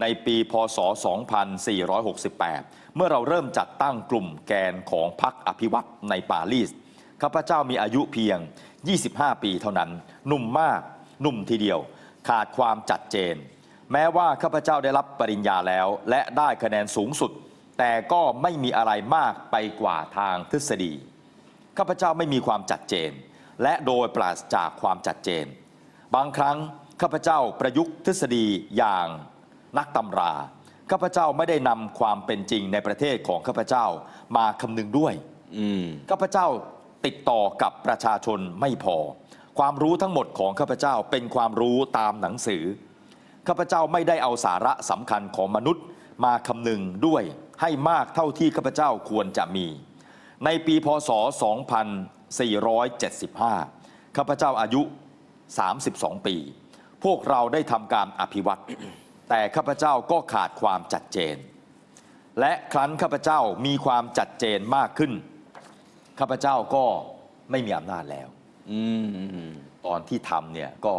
ในปีพศ 2468 เมื่อเราเริ่มจัดตั้งกลุ่มแกนของพรรคอภิวัตในปารีสข้าพเจ้ามีอายุเพียง 25 ปีเท่านั้น หนุ่มมาก หนุ่มทีเดียว ขาดความจัดเจน แม้ว่าข้าพเจ้าได้รับปริญญาแล้ว และได้คะแนนสูงสุด แต่ก็ไม่มีอะไรมากไปกว่าทางทฤษฎี ข้าพเจ้าไม่มีความจัดเจน และโดยปราศจากความจัดเจน บางครั้งข้าพเจ้าประยุกต์ทฤษฎีอย่าง นักตำรา ข้าพเจ้าไม่ได้นำความเป็นจริงในประเทศของข้าพเจ้ามาคำนึงด้วยอืมข้าพเจ้าติดต่อกับประชาชนไม่พอ ความรู้ทั้งหมดของข้าพเจ้าเป็นความรู้ตามหนังสือ ข้าพเจ้าไม่ได้เอาสาระสำคัญของมนุษย์มาคำนึงด้วยให้มากเท่าที่ข้าพเจ้าควรจะมี ในปีพศ 2475 ข้าพเจ้าอายุ 32 ปี พวกเราได้ทำการอภิวัต แต่ข้าพเจ้าก็ขาดความจัดเจน และครั้นข้าพเจ้ามีความจัดเจนมากขึ้น ข้าพเจ้าก็ไม่มีอำนาจแล้วอืมตอนที่ทำเนี่ยก็